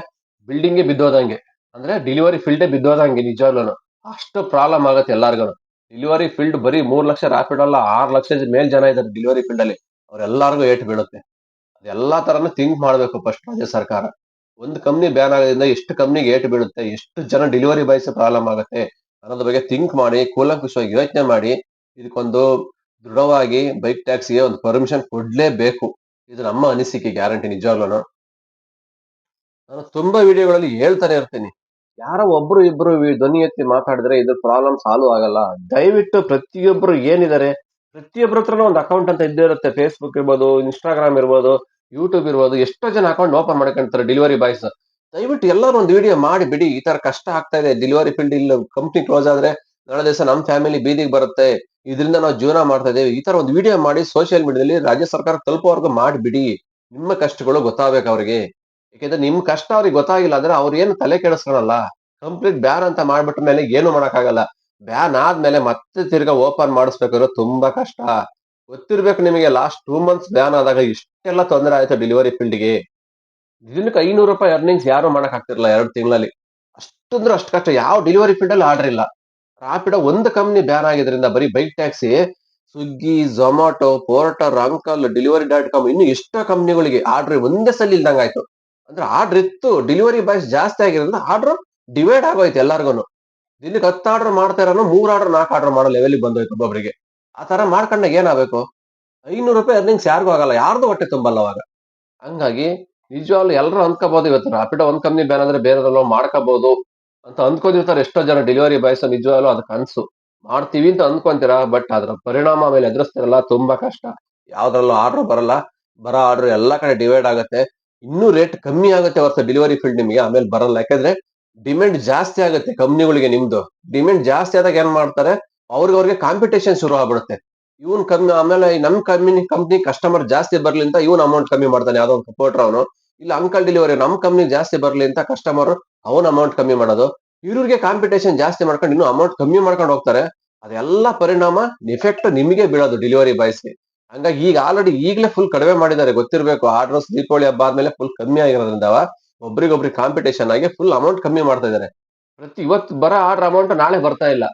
ಬಿಲ್ಡಿಂಗ್ ಬಿದ್ದೋದಂಗೆ ಅಂದ್ರೆ ಡೆಲಿವರಿ ಫೀಲ್ಡೇ ಬಿದ್ದೋದಂಗೆ ನಿಜವಾಗ್ಲೂ ಅಷ್ಟು ಪ್ರಾಬ್ಲಮ್ ಆಗುತ್ತೆ ಎಲ್ಲಾರ್ಗು ಡೆಲಿವರಿ ಫೀಲ್ಡ್ ಬರೀ ಮೂರ್ ಲಕ್ಷ ರಾಪಿಡ್ ಅಲ್ಲ, ಆರ್ ಲಕ್ಷ ಮೇಲ್ ಜನ ಇದ್ದಾರೆ ಡೆಲಿವರಿ ಫೀಲ್ಡ್ ಅಲ್ಲಿ. ಅವ್ರೆಲ್ಲಾರ್ಗು ಏಟ್ ಬೀಳುತ್ತೆ. ಅದೆಲ್ಲಾ ತರನು ಥಿಂಕ್ ಮಾಡ್ಬೇಕು ಫಸ್ಟ್ ರಾಜ್ಯ ಸರ್ಕಾರ. ಒಂದು ಕಂಪ್ನಿ ಬ್ಯಾನ್ ಆಗೋದ್ರಿಂದ ಎಷ್ಟು ಕಂಪ್ನಿಗೆ ಏಟು ಬೀಳುತ್ತೆ, ಎಷ್ಟು ಜನ ಡೆಲಿವರಿ ಬಾಯ್ಸ್ ಪ್ರಾಬ್ಲಮ್ ಆಗುತ್ತೆ ಅನ್ನೋದ್ರ ಬಗ್ಗೆ ಥಿಂಕ್ ಮಾಡಿ, ಕೂಲಂಕುಷವಾಗಿ ಯೋಚನೆ ಮಾಡಿ ಇದಕ್ಕೊಂದು ದೃಢವಾಗಿ ಬೈಕ್ ಟ್ಯಾಕ್ಸಿಗೆ ಒಂದು ಪರ್ಮಿಷನ್ ಕೊಡ್ಲೇಬೇಕು. ಇದು ನಮ್ಮ ಅನಿಸಿಕೆ ಗ್ಯಾರಂಟಿ ನಿಜವಾಗ್ಲೂ ನಾನು ತುಂಬಾ ವಿಡಿಯೋಗಳಲ್ಲಿ ಹೇಳ್ತಾನೆ ಇರ್ತೀನಿ. ಯಾರೋ ಒಬ್ರು ಇಬ್ರು ಧ್ವನಿ ಎತ್ತಿ ಮಾತಾಡಿದ್ರೆ ಇದ್ರ ಪ್ರಾಬ್ಲಮ್ ಸಾಲ್ವ್ ಆಗಲ್ಲ. ದಯವಿಟ್ಟು ಪ್ರತಿಯೊಬ್ರು ಏನಿದ್ದಾರೆ ಪ್ರತಿಯೊಬ್ಬರ ಹತ್ರನೂ ಒಂದು ಅಕೌಂಟ್ ಅಂತ ಇದ್ದೇ ಇರುತ್ತೆ. ಫೇಸ್ಬುಕ್ ಇರ್ಬೋದು ಇನ್ಸ್ಟಾಗ್ರಾಮ್ ಇರ್ಬೋದು ಯೂಟ್ಯೂಬ್ ಇರ್ಬೋದು, ಎಷ್ಟೋ ಜನ ಅಕೌಂಟ್ ಓಪನ್ ಮಾಡ್ಕೊಂತಾರೆ ಡೆಲಿವರಿ ಬಾಯ್ಸ್ ದಯವಿಟ್ಟು ಎಲ್ಲರೂ ಒಂದು ವಿಡಿಯೋ ಮಾಡಿ ಬಿಡಿ. ಈ ತರ ಕಷ್ಟ ಆಗ್ತಾ ಇದೆ. ಡೆಲಿವರಿ ಫೀಲ್ಡ್ ಇಲ್ಲ ಕಂಪ್ನಿ ಕ್ಲೋಸ್ ಆದ್ರೆ ನಾಳೆ ದಿವಸ ನಮ್ಮ ಫ್ಯಾಮಿಲಿ ಬೀದಿಗೆ ಬರುತ್ತೆ. ಇದರಿಂದ ನಾವು ಜೀವನ ಮಾಡ್ತಾ ಇದ್ದೇವೆ. ಈ ತರ ಒಂದು ವಿಡಿಯೋ ಮಾಡಿ ಸೋಷಿಯಲ್ ಮೀಡಿಯಾದಲ್ಲಿ ರಾಜ್ಯ ಸರ್ಕಾರ ತಲುಪೋವರೆಗೂ ಮಾಡಿಬಿಡಿ ನಿಮ್ಮ ಕಷ್ಟಗಳು ಗೊತ್ತಾಗಬೇಕು ಅವ್ರಿಗೆ. ಯಾಕಂದ್ರೆ ನಿಮ್ ಕಷ್ಟ ಅವ್ರಿಗೆ ಗೊತ್ತಾಗಿಲ್ಲ ಅಂದ್ರೆ ಅವ್ರು ಏನು ತಲೆ ಕೆಡಿಸ್ಕೊಳಲ್ಲ. ಕಂಪ್ಲೀಟ್ ಬ್ಯಾನ್ ಅಂತ ಮಾಡ್ಬಿಟ್ಟ ಮೇಲೆ ಏನು ಮಾಡಕ್ಕಾಗಲ್ಲ. ಬ್ಯಾನ್ ಆದ್ಮೇಲೆ ಮತ್ತೆ ತಿರ್ಗಾ ಓಪನ್ ಮಾಡಿಸ್ಬೇಕಾದ್ರೆ ತುಂಬಾ ಕಷ್ಟ. ಗೊತ್ತಿರ್ಬೇಕು ನಿಮಗೆ ಲಾಸ್ಟ್ ಟೂ ಮಂತ್ಸ್ ಬ್ಯಾನ್ ಆದಾಗ ಇಷ್ಟೆಲ್ಲ ತೊಂದರೆ ಆಯ್ತು ಡೆಲಿವರಿ ಫೀಲ್ಡ್ಗೆ ದಿನಕ್ಕೆ ಐನೂರು ರೂಪಾಯಿ ಅರ್ನಿಂಗ್ಸ್ ಯಾರು ಮಾಡಕ್ ಆಗ್ತಿರ್ಲಿಲ್ಲ ಎರಡು ತಿಂಗಳಲ್ಲಿ. ಅಷ್ಟಂದ್ರೆ ಅಷ್ಟು ಕಷ್ಟ. ಯಾವ ಡೆಲಿವರಿ ಫೀಲ್ಡ್ ಅಲ್ಲಿ ಆರ್ಡರ್ ಇಲ್ಲ. ರಾಪಿಡ ಒಂದು ಕಂಪ್ನಿ ಬ್ಯಾನ್ ಆಗಿದ್ರಿಂದ ಬರೀ bike taxi Swiggy Zomato Porter Uncle Delivery dot com ಇನ್ನು ಎಷ್ಟೋ ಕಂಪ್ನಿಗಳಿಗೆ ಆರ್ಡರ್ ಒಂದೇ ಸಲ ಇಲ್ದಂಗ ಆಯ್ತು ಅಂದ್ರೆ ಆರ್ಡರ್ ಇತ್ತು ಡೆಲಿವರಿ ಬಾಯ್ಸ್ ಜಾಸ್ತಿ ಆಗಿರೋದ್ರಿಂದ ಆರ್ಡರ್ ಡಿವೈಡ್ ಆಗೋಯ್ತು ಎಲ್ಲಾರ್ಗು ದಿನಕ್ಕೆ ಹತ್ತು ಆರ್ಡರ್ ಮಾಡ್ತಾ ಇರೋ ಮೂರ್ ಆರ್ಡರ್ ನಾಲ್ಕು ಆರ್ಡರ್ ಮಾಡೋ ಲೆವೆಲ್ ಬಂದೋಯ್ತು ಒಬ್ಬೊಬ್ಬರಿಗೆ ಆ ತರ ಮಾಡ್ಕೊಂಡಾಗ ಏನಾಗಬೇಕು? ಐನೂರು ರೂಪಾಯಿ ಅರ್ನಿಂಗ್ಸ್ ಯಾರಿಗೂ ಆಗಲ್ಲ, ಯಾರ್ದು ಹೊಟ್ಟೆ ತುಂಬಲ್ಲ ಅವಾಗ. ಹಂಗಾಗಿ ನಿಜವಾಗ್ಲೂ ಎಲ್ಲರೂ ಅಂದ್ಕೋಬಹುದು ಇವತ್ತು ರಾಪಿಡೋ ಒಂದ್ ಕಂಪ್ನಿ ಬ್ಯಾನ್ ಅಂದ್ರೆ ಬೇರೆದಲ್ಲೋ ಮಾಡ್ಕೋಬಹುದು ಅಂತ ಅಂದ್ಕೊಂಡಿರ್ತಾರೆ ಎಷ್ಟೋ ಜನ ಡೆಲಿವರಿ ಬಾಯ್ಸ್ ನಿಜವಾಗ್ಲೂ ಅದಕ್ಕೆ ಅನ್ಸು. ಮಾಡ್ತೀವಿ ಅಂತ ಅಂದ್ಕೊಂತೀರಾ ಬಟ್ ಅದ್ರ ಪರಿಣಾಮ ಮೇಲೆ ಎದುರಿಸ್ತಿರಲ್ಲ, ತುಂಬಾ ಕಷ್ಟ. ಯಾವ್ದ್ರಲ್ಲೂ ಆರ್ಡರ್ ಬರಲ್ಲ, ಬರೋ ಆರ್ಡರ್ ಎಲ್ಲಾ ಕಡೆ ಡಿವೈಡ್ ಆಗುತ್ತೆ. ಇನ್ನೂ ರೇಟ್ ಕಮ್ಮಿ ಆಗುತ್ತೆ ಹೊರತು ಡೆಲಿವರಿ ಫೀಲ್ಡ್ ನಿಮಗೆ, ಆಮೇಲೆ ಬರಲ್ಲ. ಯಾಕಂದ್ರೆ ಡಿಮ್ಯಾಂಡ್ ಜಾಸ್ತಿ ಆಗುತ್ತೆ ಕಂಪ್ನಿಗಳಿಗೆ ನಿಮ್ದು. ಡಿಮ್ಯಾಂಡ್ ಜಾಸ್ತಿ ಆದಾಗ ಏನ್ ಮಾಡ್ತಾರೆ? ಅವ್ರಿಗೆ ಅವ್ರಿಗೆ ಕಾಂಪಿಟೇಷನ್ ಶುರು ಆಗ್ಬಿಡುತ್ತೆ. ಇವನ್ ಕಮ್ಮಿ ಆಮೇಲೆ ನಮ್ ಕಂಪ್ನಿ ಕಂಪ್ನಿ ಕಸ್ಟಮರ್ ಜಾಸ್ತಿ ಬರ್ಲಿ ಅಂತ ಇವನ್ ಅಮೌಂಟ್ ಕಮ್ಮಿ ಮಾಡ್ತಾನೆ. ಯಾವ್ದೋ ಒಂದು ಅವನು. ಇಲ್ಲ ಅಂಕಲ್ ಡೆಲಿವರಿ ನಮ್ ಕಂಪ್ನಿ ಜಾಸ್ತಿ ಬರ್ಲಿ ಅಂತ ಕಸ್ಟಮರ್ ಅವನ್ ಅಮೌಂಟ್ ಕಮ್ಮಿ ಮಾಡೋದು. ಇವ್ರಿಗೆ ಕಾಂಪಿಟೇಷನ್ ಜಾಸ್ತಿ ಮಾಡ್ಕೊಂಡು ಇನ್ನು ಅಮೌಂಟ್ ಕಮ್ಮಿ ಮಾಡ್ಕೊಂಡು ಹೋಗ್ತಾರೆ. ಅದೆಲ್ಲ ಪರಿಣಾಮ ಎಫೆಕ್ಟ್ ನಿಮಗೆ ಬೀಳೋದು ಡೆಲಿವರಿ ಬಾಯ್ಸ್ಗೆ ಹಂಗಾಗಿ ಈಗ ಆಲ್ರೆಡಿ ಈಗಲೇ ಫುಲ್ ಕಡಿಮೆ ಮಾಡಿದ್ದಾರೆ. ಗೊತ್ತಿರಬೇಕು ಆರ್ಡರ್ಸ್ ದೀಪಾವಳಿ ಹಬ್ಬ ಆದ್ಮೇಲೆ ಫುಲ್ ಕಮ್ಮಿ ಆಗಿರೋದ್ರಿಂದ. ಒಬ್ರಿಗೊಬ್ರಿಗೆ ಕಾಂಪಿಟೇಷನ್ ಆಗಿ ಫುಲ್ ಅಮೌಂಟ್ ಕಮ್ಮಿ ಮಾಡ್ತಾ ಇದ್ದಾರೆ. ಪ್ರತಿ ಇವತ್ತು ಬರೋ ಆರ್ಡರ್ ಅಮೌಂಟ್ ನಾಳೆ ಬರ್ತಾ ಇಲ್ಲ.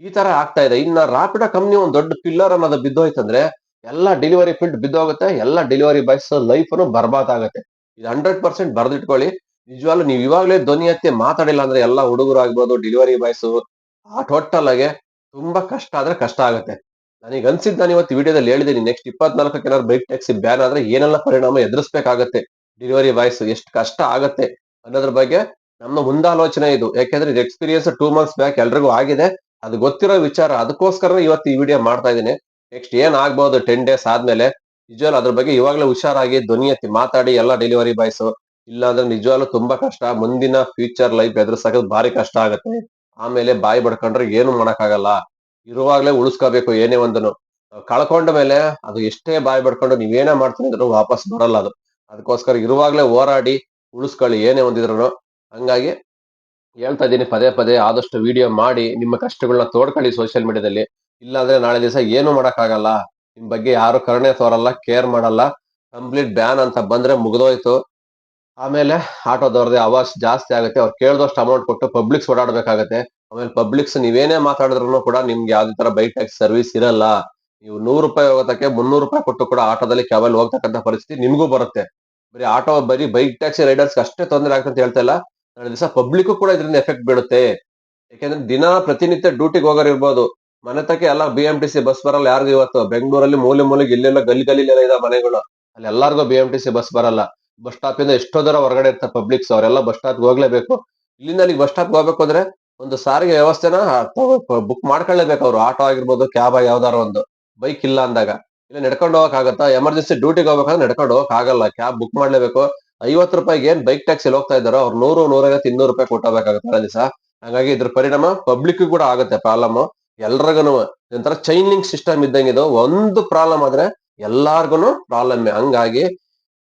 ಈ ತರ ಆಗ್ತಾ ಇದೆ. ಇನ್ನ ರಾಪಿಡ ಕಂಪ್ನಿ ಒಂದ್ ದೊಡ್ಡ ಪಿಲ್ಲರ್ ಅನ್ನೋದು ಬಿದ್ದೋಯ್ತಂದ್ರೆ ಎಲ್ಲ ಡೆಲಿವರಿ ಫೀಲ್ಡ್ ಬಿದ್ದೋಗುತ್ತೆ. ಎಲ್ಲ ಡೆಲಿವರಿ ಬಾಯ್ಸ್ ಲೈಫ್ ಬರ್ಬಾದ್ ಆಗುತ್ತೆ. ಇದು ಹಂಡ್ರೆಡ್ ಪರ್ಸೆಂಟ್ ಬರ್ದಿಟ್ಕೊಳ್ಳಿ. ನಿಜವಾಗ್ಲೂ ನೀವು ಇವಾಗಲೇ ಧ್ವನಿ ಹತ್ತಿ ಮಾತಾಡಿಲ್ಲ ಅಂದ್ರೆ ಎಲ್ಲ ಹುಡುಗರು ಆಗ್ಬೋದು ಡೆಲಿವರಿ ಬಾಯ್ಸ್ ಆ ಟೋಟಲ್ ಆಗಿ ತುಂಬಾ ಕಷ್ಟ ಆದ್ರೆ ಕಷ್ಟ ಆಗುತ್ತೆ. ನನಗೆ ಅನ್ಸಿದ್ ನಾನು ಇವತ್ತು ವಿಡಿಯೋದಲ್ಲಿ ಹೇಳಿದ್ದೀನಿ ನೆಕ್ಸ್ಟ್ ಇಪ್ಪತ್ನಾಲ್ಕಕ್ಕೆ ಏನಾದ್ರು ಬೈಕ್ ಟ್ಯಾಕ್ಸಿ ಬ್ಯಾನ್ ಆದ್ರೆ ಏನೆಲ್ಲ ಪರಿಣಾಮ ಎದುರಿಸ್ಬೇಕಾಗತ್ತೆ. ಡೆಲಿವರಿ ಬಾಯ್ಸ್ ಎಷ್ಟು ಕಷ್ಟ ಆಗುತ್ತೆ ಅನ್ನೋದ್ರ ಬಗ್ಗೆ ನಮ್ಮ ಮುಂದಾಲೋಚನೆ ಇದು. ಯಾಕೆಂದ್ರೆ ಇದು ಎಕ್ಸ್ಪೀರಿಯನ್ಸ್ ಟೂ ಮಂತ್ಸ್ ಬ್ಯಾಕ್ ಎಲ್ರಿಗೂ ಆಗಿದೆ. ಅದು ಗೊತ್ತಿರೋ ವಿಚಾರ. ಅದಕ್ಕೋಸ್ಕರ ಇವತ್ತು ಈ ವಿಡಿಯೋ ಮಾಡ್ತಾ ಇದ್ದೀನಿ. ನೆಕ್ಸ್ಟ್ ಏನ್ ಆಗ್ಬಹುದು ಟೆನ್ ಡೇಸ್ ಆದ್ಮೇಲೆ? ನಿಜವಾಗ್ಲು ಅದ್ರ ಬಗ್ಗೆ ಇವಾಗಲೇ ಹುಷಾರಾಗಿ ಧ್ವನಿ ಎತ್ತಿ ಮಾತಾಡಿ ಎಲ್ಲ ಡೆಲಿವರಿ ಬಾಯ್ಸ್ ಇಲ್ಲ ಅಂದ್ರೆ ನಿಜವಾಗ್ಲೂ ತುಂಬಾ ಕಷ್ಟ. ಮುಂದಿನ ಫ್ಯೂಚರ್ ಲೈಫ್ ಎದುರಿಸಕ್ಕೆ ಭಾರಿ ಕಷ್ಟ ಆಗುತ್ತೆ. ಆಮೇಲೆ ಬಾಯಿ ಬಡ್ಕೊಂಡ್ರೆ ಏನು ಮಾಡಕ್ಕಾಗಲ್ಲ. ಇರುವಾಗ್ಲೇ ಉಳಿಸ್ಕೋಬೇಕು ಏನೇ ಒಂದನು ಕಳ್ಕೊಂಡ ಮೇಲೆ ಅದು ಎಷ್ಟೇ ಬಾಯಿ ಬಡ್ಕೊಂಡು ನೀವೇನೇ ಮಾಡ್ತೀನಿ ಅಂದ್ರೂ ವಾಪಸ್ ಬರಲ್ಲ ಅದು. ಅದಕ್ಕೋಸ್ಕರ ಇರುವಾಗಲೇ ಹೋರಾಡಿ ಉಳಿಸ್ಕೊಳ್ಳಿ, ಏನೇ ಒಂದಿದ್ರು ಹಂಗಾಗಿ ಹೇಳ್ತಾ ಇದ್ದೀನಿ, ಪದೇ ಪದೇ ಆದಷ್ಟು ವಿಡಿಯೋ ಮಾಡಿ, ನಿಮ್ಮ ಕಷ್ಟಗಳನ್ನ ತೋಡ್ಕೊಳ್ಳಿ ಸೋಷಿಯಲ್ ಮೀಡಿಯಾದಲ್ಲಿ ಇಲ್ಲಾಂದ್ರೆ ನಾಳೆ ದಿವಸ ಏನು ಮಾಡೋಕ್ಕಾಗಲ್ಲ. ನಿಮ್ ಬಗ್ಗೆ ಯಾರು ಕರುಣೆ ತೋರಲ್ಲ ಕೇರ್ ಮಾಡಲ್ಲ. ಕಂಪ್ಲೀಟ್ ಬ್ಯಾನ್ ಅಂತ ಬಂದ್ರೆ ಮುಗಿದೋಯ್ತು. ಆಮೇಲೆ ಆಟೋದವ್ರದ್ದೇ ಅವಾಜ್ ಜಾಸ್ತಿ ಆಗುತ್ತೆ. ಅವ್ರು ಕೇಳಿದಷ್ಟು ಅಮೌಂಟ್ ಕೊಟ್ಟು ಪಬ್ಲಿಕ್ಸ್ ಓಡಾಡಬೇಕಾಗತ್ತೆ. ಆಮೇಲೆ ಪಬ್ಲಿಕ್ಸ್ ನೀವೇನೇ ಮಾತಾಡಿದ್ರು ಕೂಡ ನಿಮ್ಗೆ ಯಾವ್ದೇ ತರ ಟ್ಯಾಕ್ಸ್ ಸರ್ವಿಸ್ ಇರಲ್ಲ. ನೀವು ನೂರು ರೂಪಾಯಿ ಹೋಗೋದಕ್ಕೆ ಮುನ್ನೂರು ರೂಪಾಯಿ ಕೊಟ್ಟು ಕೂಡ ಆಟೋದಲ್ಲಿ ಕ್ಯಾಬಲ್ ಹೋಗ್ತಕ್ಕಂಥ ಪರಿಸ್ಥಿತಿ ನಿಮಗೂ ಬರುತ್ತೆ. ಬರೀ ಆಟೋ, ಬರೀ ಬೈಕ್, ಟ್ಯಾಕ್ಸಿ, ರೈಡರ್ಸ್ ಅಷ್ಟೇ ತೊಂದರೆ ಆಗ್ತದೆ ಅಂತ ಹೇಳ್ತಾ ಇಲ್ಲ. ನಾಳೆ ದಿವಸ ಪಬ್ಲಿಕ್ ಕೂಡ ಇದರಿಂದ ಎಫೆಕ್ಟ್ ಬೀಳುತ್ತೆ ಯಾಕೆಂದ್ರೆ ದಿನ ಪ್ರತಿನಿತ್ಯ ಡ್ಯೂಟಿಗೆ ಹೋಗೋರು ಇರ್ಬೋದು. ಮನೆ ತಕ್ಕೆ ಎಲ್ಲ B M T C bus ಬರಲ್ಲ. ಯಾರಿಗೂ ಇವತ್ತು ಬೆಂಗಳೂರಲ್ಲಿ ಮೂಲೆ ಮೂಲೆಗೆ ಇಲ್ಲೆಲ್ಲ ಗಲ್ಲಿ ಗಲ್ಲಿಲೆಲ್ಲ ಇದೆ ಮನೆಗಳು. ಅಲ್ಲಿ ಎಲ್ಲರಿಗೂ B M T C bus ಬರಲ್ಲ. ಬಸ್ ಸ್ಟಾಪ್ ಇಂದ ಎಷ್ಟೋ ದೂರ ಹೊರಗಡೆ ಇರ್ತಾರೆ ಪಬ್ಲಿಕ್ಸ್. ಅವರೆಲ್ಲ ಬಸ್ ಸ್ಟಾಪ್ ಹೋಗ್ಲೇಬೇಕು. ಇಲ್ಲಿಂದ ಅಲ್ಲಿಗೆ ಬಸ್ ಸ್ಟಾಪ್ ಹೋಗ್ಬೇಕು ಅಂದ್ರೆ ಒಂದು ಸಾರಿಗೆ ವ್ಯವಸ್ಥೆನ ಬುಕ್ ಮಾಡ್ಕೊಳ್ಳೇಬೇಕು. ಅವ್ರು ಆಟೋ ಆಗಿರ್ಬೋದು, ಕ್ಯಾಬ್ ಯಾವ್ದಾರ ಒಂದು. ಬೈಕ್ ಇಲ್ಲ ಅಂದಾಗ, ಇಲ್ಲ ನಡ್ಕೊಂಡು ಹೋಗಕ್ಕಾಗತ್ತಾ ಎಮರ್ಜೆನ್ಸಿ ಡ್ಯೂಟಿಗೆ ಹೋಗ್ಬೇಕಂದ್ರೆ ನಡ್ಕೊಂಡು ಆಗಲ್ಲ. ಕ್ಯಾಬ್ ಬುಕ್ ಮಾಡ್ಲೇಬೇಕು. ಐವತ್ತು ರೂಪಾಯಿಗೆ ಏನ್ ಬೈಕ್ ಟ್ಯಾಕ್ಸಿ ಹೋಗ್ತಾ ಇದ್ದಾರೋ, ಅವ್ರು ನೂರು, ನೂರೈವತ್ತು, ಇನ್ನೂರು ರೂಪಾಯಿ ಕೊಟ್ಟಬೇಕಾಗುತ್ತೆ ದಿವಸ. ಹಾಗಾಗಿ ಇದ್ರ ಪರಿಣಾಮ ಪಬ್ಲಿಕ್ ಕೂಡ ಆಗುತ್ತೆ ಪ್ರಾಬ್ಲಮ್ ಎಲ್ರಿಗೂ ಒಂಥರ ಚೈನ್ ಲಿಂಕ್ ಸಿಸ್ಟಮ್ ಇದ್ದಂಗೆ ಇದು. ಒಂದು ಪ್ರಾಬ್ಲಮ್ ಆದ್ರೆ ಎಲ್ಲಾರ್ಗುನು ಪ್ರಾಬ್ಲಮ್ ಹಂಗಾಗಿ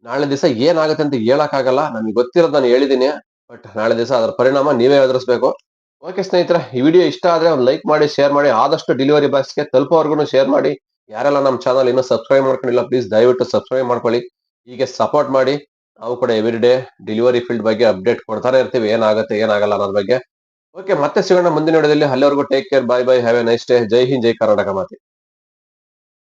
ನಾಳೆ ದಿವಸ ಏನಾಗುತ್ತೆ ಅಂತ ಹೇಳಕ್ ಆಗಲ್ಲ. ನಮ್ಗೆ ಗೊತ್ತಿರೋದು ನಾನು ಹೇಳಿದೀನಿ. ಬಟ್ ನಾಳೆ ದಿವಸ ಅದ್ರ ಪರಿಣಾಮ ನೀವೇ ಎದುರಿಸ್ಬೇಕು. ಓಕೆ ಸ್ನೇಹಿತರೆ, ಈ ವಿಡಿಯೋ ಇಷ್ಟ ಆದ್ರೆ ಒಂದು ಲೈಕ್ ಮಾಡಿ, ಶೇರ್ ಮಾಡಿ, ಆದಷ್ಟು ಡೆಲಿವರಿ ಬಾಯ್ಸ್ಗೆ ತಲುಪೋವರೆಗೂ ಶೇರ್ ಮಾಡಿ. ಯಾರೆಲ್ಲ ನಮ್ಮ ಚಾನಲ್ ಇನ್ನೂ ಸಬ್ಸ್ಕ್ರೈಬ್ ಮಾಡ್ಕೊಂಡಿಲ್ಲ ಪ್ಲೀಸ್ ದಯವಿಟ್ಟು ಸಬ್ಸ್ಕ್ರೈಬ್ ಮಾಡ್ಕೊಳ್ಳಿ. ಹೀಗೆ ಸಪೋರ್ಟ್ ಮಾಡಿ, ನಾವು ಕೂಡ ಎವ್ರಿ ಡೇ ಡೆಲಿವರಿ ಫೀಲ್ಡ್ ಬಗ್ಗೆ ಅಪ್ಡೇಟ್ ಕೊಡ್ತಾನೆ ಇರ್ತೀವಿ. ಏನಾಗುತ್ತೆ, ಏನಾಗಲ್ಲ ಅನ್ನೋದ್ರ ಬಗ್ಗೆ. ಓಕೆ, ಮತ್ತೆ ಸಿಗೋಣ ಮುಂದಿನ ವಿಡಿಯೋದಲ್ಲಿ. ಅಲ್ಲಿವರೆಗೂ take care bye bye have a nice day ಜೈ ಹಿಂದ್, ಜೈ ಕರ್ನಾಟಕ ಮಾತಿ.